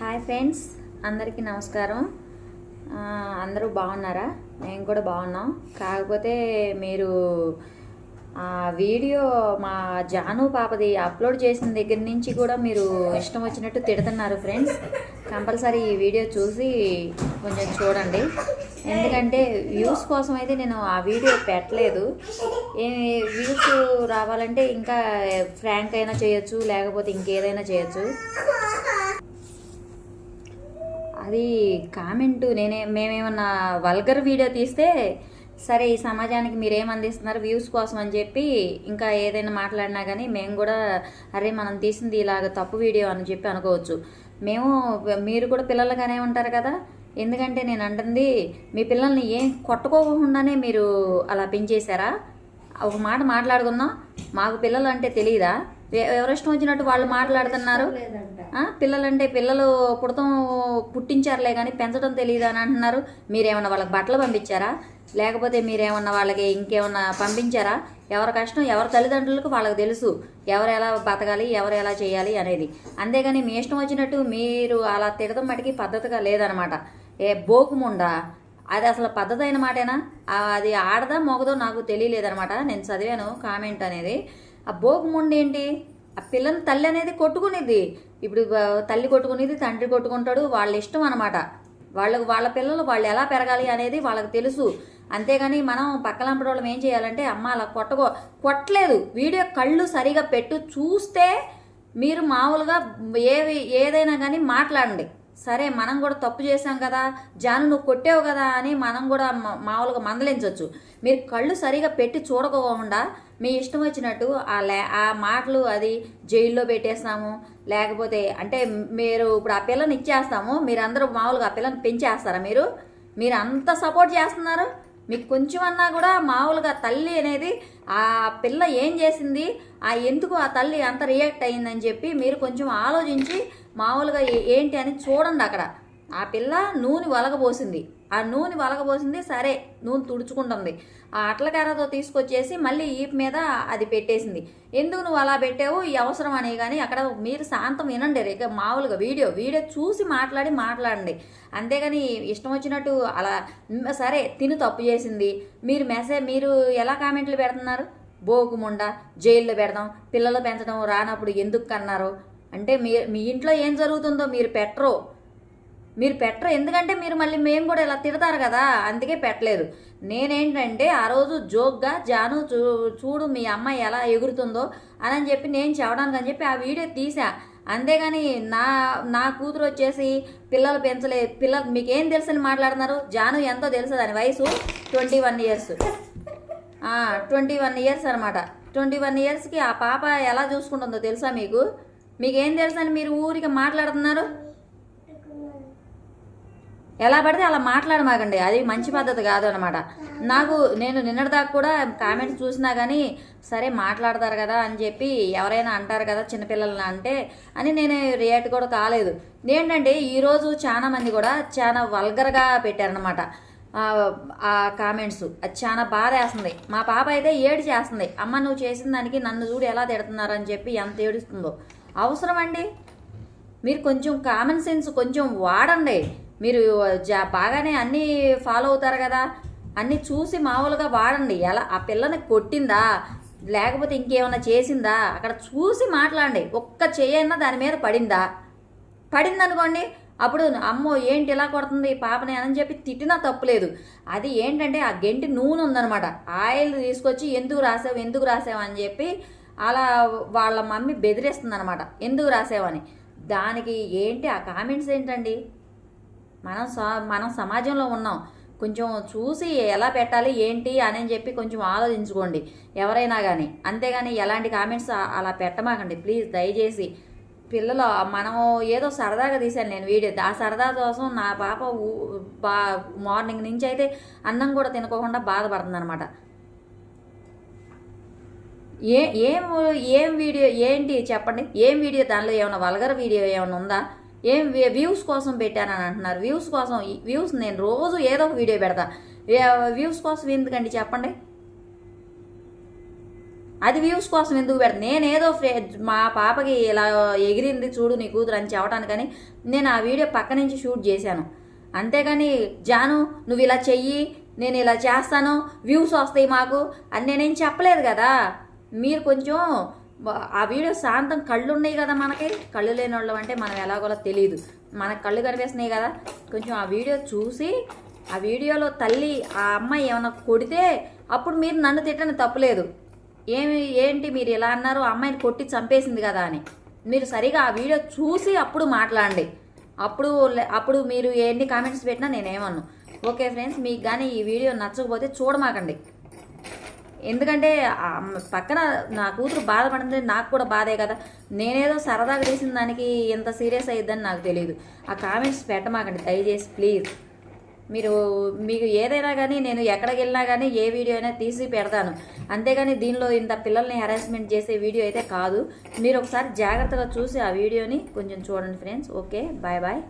Hi friends అందరికీ నమస్కారం. అందరూ బాగున్నారా? మేము కూడా బాగున్నాం. కాకపోతే మీరు ఆ వీడియో మా జాను పాపది అప్లోడ్ చేసిన దగ్గర నుంచి కూడా మీరు ఇష్టం వచ్చినట్టు తిడుతున్నారు ఫ్రెండ్స్. కంపల్సరీ ఈ వీడియో చూసి కొంచెం చూడండి. ఎందుకంటే వ్యూస్ కోసం అయితే నేను ఆ వీడియో పెట్టలేదు. ఏ వ్యూస్ రావాలంటే ఇంకా ఫ్రాంక్ అయినా చేయొచ్చు లేకపోతే ఇంకేదైనా చేయొచ్చు. అది కామెంట్ నేనే మేమేమన్నా వల్గర్ వీడియో తీస్తే సరే ఈ సమాజానికి మీరేం అందిస్తున్నారు వ్యూస్ కోసం అని చెప్పి ఇంకా ఏదైనా మాట్లాడినా కానీ మేము కూడా అరే మనం తీసింది ఇలాగ తప్పు వీడియో అని చెప్పి అనుకోవచ్చు. మేము మీరు కూడా పిల్లలుగానే ఉంటారు కదా ఎందుకంటే నేను అంటుంది మీ పిల్లల్ని ఏం కొట్టుకోకుండానే మీరు అలా పెంచేశారా? ఒక మాట మాట్లాడుకుందాం మాకు పిల్లలు అంటే తెలియదా ఎవరిష్టం వచ్చినట్టు వాళ్ళు మాట్లాడుతున్నారు? పిల్లలంటే పిల్లలు పుడతాం పుట్టించారులే కానీ పెంచడం తెలియదు అని అంటున్నారు. మీరేమన్నా వాళ్ళకి బట్టలు పంపించారా? లేకపోతే మీరేమన్నా వాళ్ళకి ఇంకేమన్నా పంపించారా? ఎవరి కష్టం ఎవరి తల్లిదండ్రులకు వాళ్ళకి తెలుసు. ఎవరు ఎలా బతకాలి ఎవరు ఎలా చేయాలి అనేది. అంతేగాని మీ ఇష్టం వచ్చినట్టు మీరు అలా తిడతం మటుకి పద్ధతిగా లేదనమాట. ఏ బోకుముండా అది అసలు పద్ధతి అయిన మాటేనా అది ఆడదా మొగదో నాకు తెలియలేదనమాట. నేను చదివాను కామెంట్ అనేది. ఆ భోగముండి ఏంటి? ఆ పిల్లని తల్లి అనేది కొట్టుకునేది ఇప్పుడు తల్లి కొట్టుకునేది తండ్రి కొట్టుకుంటాడు వాళ్ళ ఇష్టం అనమాట వాళ్ళకు వాళ్ళ పిల్లలు వాళ్ళు ఎలా పెరగాలి అనేది వాళ్ళకి తెలుసు. అంతేగాని మనం పక్కలంపటి వాళ్ళం ఏం చేయాలంటే అమ్మ అలా కొట్టకో కొట్టలేదు. వీడియో కళ్ళు సరిగా పెట్టు చూస్తే మీరు మామూలుగా ఏవి ఏదైనా కానీ మాట్లాడండి. సరే మనం కూడా తప్పు చేసాం కదా జాను నువ్వు కొట్టావు కదా అని మనం కూడా మామూలుగా మందలించవచ్చు మీరు కళ్ళు సరిగా పెట్టి చూడకోకుండా మీ ఇష్టం వచ్చినట్టు ఆ లే ఆ మాటలు అది జైల్లో పెట్టేస్తాము. లేకపోతే అంటే మీరు ఇప్పుడు ఆ పిల్లని ఇచ్చేస్తాము. మీరు అందరూ మామూలుగా ఆ పిల్లని పెంచేస్తారా మీరు? మీరు అంత సపోర్ట్ చేస్తున్నారు? మీకు కొంచెం అన్నా కూడా మామూలుగా తల్లి అనేది ఆ పిల్ల ఏం చేసింది? ఆ ఎందుకు ఆ తల్లి అంత రియాక్ట్ అయిందని చెప్పి మీరు కొంచెం ఆలోచించి మామూలుగా ఏంటి అని చూడండి అక్కడ. ఆ పిల్ల నూనె వలగబోసింది. ఆ నూనె వలగబోసింది సరే నూనె తుడుచుకుంటుంది. ఆ అట్లకారతో తీసుకొచ్చేసి మళ్ళీ ఈపు మీద అది పెట్టేసింది. ఎందుకు నువ్వు అలా పెట్టావు? ఈ అవసరం అని కానీ అక్కడ మీరు శాంతం వినండి. రేక మామూలుగా వీడియో వీడియో చూసి మాట్లాడి మాట్లాడండి. అంతేగాని ఇష్టం వచ్చినట్టు అలా సరే తిను తప్పు చేసింది. మీరు మెసేజ్ మీరు ఎలా కామెంట్లు పెడుతున్నారు? బోకుముండ జైల్లో పెడదాం పిల్లలు పెంచడం రానప్పుడు ఎందుకు కన్నారు? అంటే మీ మీ ఇంట్లో ఏం జరుగుతుందో మీరు పెట్టరు. మీరు పెట్టరు. ఎందుకంటే మీరు మళ్ళీ మేము కూడా ఇలా తిడతారు కదా అందుకే పెట్టలేదు నేనేంటంటే ఆ రోజు జోక్గా జాను చూ చూడు మీ అమ్మాయి ఎలా ఎగురుతుందో అని చెప్పి నేను చెప్పడానికి అని చెప్పి ఆ వీడియో తీసా అంతేగాని నా నా కూతురు వచ్చేసి పిల్లలు పెంచలే పిల్లలు మీకేం తెలుసని మాట్లాడుతున్నారు? జాను ఎంతో తెలుసు దాని వయసు twenty one years. Twenty one years అనమాట. ట్వంటీ వన్ ఇయర్స్కి ఆ పాప ఎలా చూసుకుంటుందో తెలుసా మీకు? మీకేం తెలుసని మీరు ఊరికి మాట్లాడుతున్నారు? ఎలా పడితే అలా మాట్లాడమాకండి. అది మంచి పద్ధతి కాదు అనమాట నాకు నేను నిన్నటిదాకా కూడా కామెంట్స్ చూసినా కానీ సరే మాట్లాడతారు కదా అని చెప్పి ఎవరైనా అంటారు కదా చిన్నపిల్లలని అంటే అని నేను రియాక్ట్ కూడా కాలేదు. ఏంటంటే ఈరోజు చాలా మంది కూడా చాలా వల్గర్గా పెట్టారనమాట ఆ కామెంట్స్. అది చాలా బాధ వేస్తుంది మా పాప అయితే ఏడు చేస్తుంది. అమ్మ నువ్వు చేసిన దానికి నన్ను చూడు ఎలా తిడుతున్నారని చెప్పి ఎంత ఏడుస్తుందో. అవసరం అండి మీరు కొంచెం కామన్ సెన్స్ కొంచెం వాడండి. మీరు జా బాగానే అన్నీ ఫాలో అవుతారు కదా. అన్నీ చూసి మామూలుగా వాడండి. ఎలా ఆ పిల్లని కొట్టిందా? లేకపోతే ఇంకేమైనా చేసిందా? అక్కడ చూసి మాట్లాడండి. ఒక్క చేయన్నా దాని మీద పడిందా? పడిందనుకోండి అప్పుడు అమ్మో ఏంటి ఇలా కొడుతుంది? ఈ పాపని అని చెప్పి తిట్టినా తప్పులేదు. అది ఏంటంటే ఆ గెంటి నూనె ఉందనమాట ఆయిల్ తీసుకొచ్చి ఎందుకు రాసావు ఎందుకు రాసావు అని చెప్పి అలా వాళ్ళ మమ్మీ బెదిరిస్తుంది అనమాట ఎందుకు రాసావని దానికి ఏంటి ఆ కామెంట్స్ ఏంటండి? మనం స- మనం సమాజంలో ఉన్నాం. కొంచెం చూసి ఎలా పెట్టాలి ఏంటి అని చెప్పి కొంచెం ఆలోచించుకోండి. ఎవరైనా కానీ అంతేగాని ఎలాంటి కామెంట్స్ అలా పెట్టమాకండి. ప్లీజ్ దయచేసి. పిల్లలు మనం ఏదో సరదాగా తీశాను నేను వీడియో. ఆ సరదా కోసం నా పాప బా మార్నింగ్ నుంచి అయితే అన్నం కూడా తినకోకుండా బాధపడుతుంది అనమాట ఏ ఏం ఏం వీడియో ఏంటి చెప్పండి? ఏం వీడియో? దానిలో ఏమైనా వల్గర్ వీడియో ఏమైనా ఉందా? ఏం వ్యూస్ కోసం పెట్టానని అంటున్నారు. వ్యూస్ కోసం వ్యూస్ నేను రోజు ఏదో ఒక వీడియో పెడతా. వ్యూస్ కోసం ఎందుకండి చెప్పండి? అది వ్యూస్ కోసం ఎందుకు పెడతా? నేనేదో ఫ్రే మా పాపకి ఇలా ఎగిరింది చూడు నీ కూతురు అని చెప్పడానికి కానీ నేను ఆ వీడియో పక్క నుంచి షూట్ చేశాను. అంతేగాని జాను నువ్వు ఇలా చెయ్యి నేను ఇలా చేస్తాను వ్యూస్ వస్తాయి మాకు. అని నేనేం చెప్పలేదు కదా. మీరు కొంచెం ఆ వీడియో శాంతం కళ్ళు ఉన్నాయి కదా మనకి. కళ్ళు లేని వాళ్ళం అంటే మనం ఎలాగోలో తెలియదు మనకు కళ్ళు కనిపిస్తున్నాయి కదా. కొంచెం ఆ వీడియో చూసి ఆ వీడియోలో తల్లి ఆ అమ్మాయి ఏమైనా కొడితే అప్పుడు మీరు నన్ను తిట్టని తప్పులేదు. ఏమి ఏంటి మీరు ఇలా అన్నారు? ఆ అమ్మాయిని కొట్టి చంపేసింది కదా అని. మీరు సరిగా ఆ వీడియో చూసి అప్పుడు మాట్లాడండి. అప్పుడు అప్పుడు మీరు ఎన్ని కామెంట్స్ పెట్టినా నేనేమన్ను. ఓకే ఫ్రెండ్స్ మీకు కానీ ఈ వీడియో నచ్చకపోతే చూడమాకండి. ఎందుకంటే పక్కన నా కూతురు బాధపడింది నాకు కూడా బాధే కదా. నేనేదో సరదాగా చేసిన దానికి ఎంత సీరియస్ అయ్యిద్దని నాకు తెలియదు ఆ కామెంట్స్ పెట్టమాకండి దయచేసి ప్లీజ్ మీరు మీకు ఏదైనా కానీ నేను ఎక్కడికి వెళ్ళినా కానీ ఏ వీడియో అయినా తీసి పెడతాను. అంతేగాని దీనిలో ఇంత పిల్లల్ని హెరాస్మెంట్ చేసే వీడియో అయితే కాదు. మీరు ఒకసారి జాగ్రత్తగా చూసి ఆ వీడియోని కొంచెం చూడండి ఫ్రెండ్స్ ఓకే బాయ్ బాయ్